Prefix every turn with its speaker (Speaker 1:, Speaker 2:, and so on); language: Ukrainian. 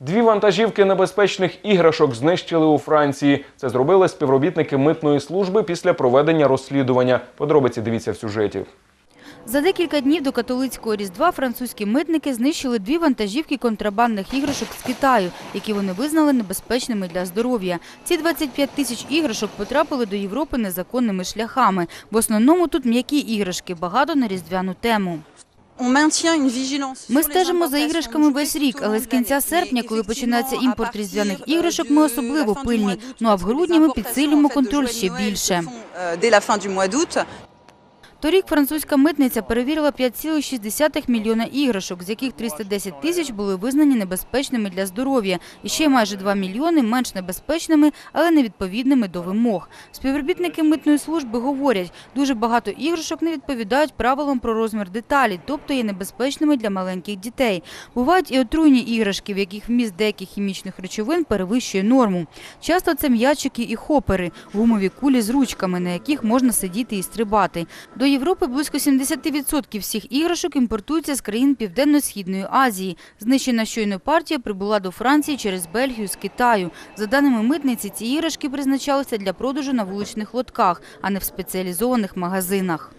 Speaker 1: Дві вантажівки небезпечних іграшок знищили у Франції. Це зробили співробітники митної служби після проведення розслідування. Подробиці дивіться в сюжеті.
Speaker 2: За декілька днів до католицького різдва французькі митники знищили дві вантажівки контрабандних іграшок з Китаю, які вони визнали небезпечними для здоров'я. Ці 25 тисяч іграшок потрапили до Європи незаконними шляхами. В основному тут м'які іграшки, багато на різдвяну тему. Ми стежимо за іграшками весь рік, але з кінця серпня, коли починається імпорт різдвяних іграшок, ми особливо пильні. Ну а в грудні ми підсилюємо контроль ще більше. Торік французька митниця перевірила 5,6 мільйона іграшок, з яких 310 тисяч були визнані небезпечними для здоров'я, і ще майже 2 мільйони менш небезпечними, але невідповідними до вимог. Співробітники митної служби говорять, дуже багато іграшок не відповідають правилам про розмір деталі, тобто є небезпечними для маленьких дітей. Бувають і отруйні іграшки, в яких вміст деяких хімічних речовин перевищує норму. Часто це м'ячики і хопери, гумові кулі з ручками, на яких можна сидіти і стрибати. До Європи близько 70% всіх іграшок імпортуються з країн Південно-Східної Азії. Знищена щойно партія прибула до Франції через Бельгію з Китаю. За даними митниці, ці іграшки призначалися для продажу на вуличних лотках, а не в спеціалізованих магазинах.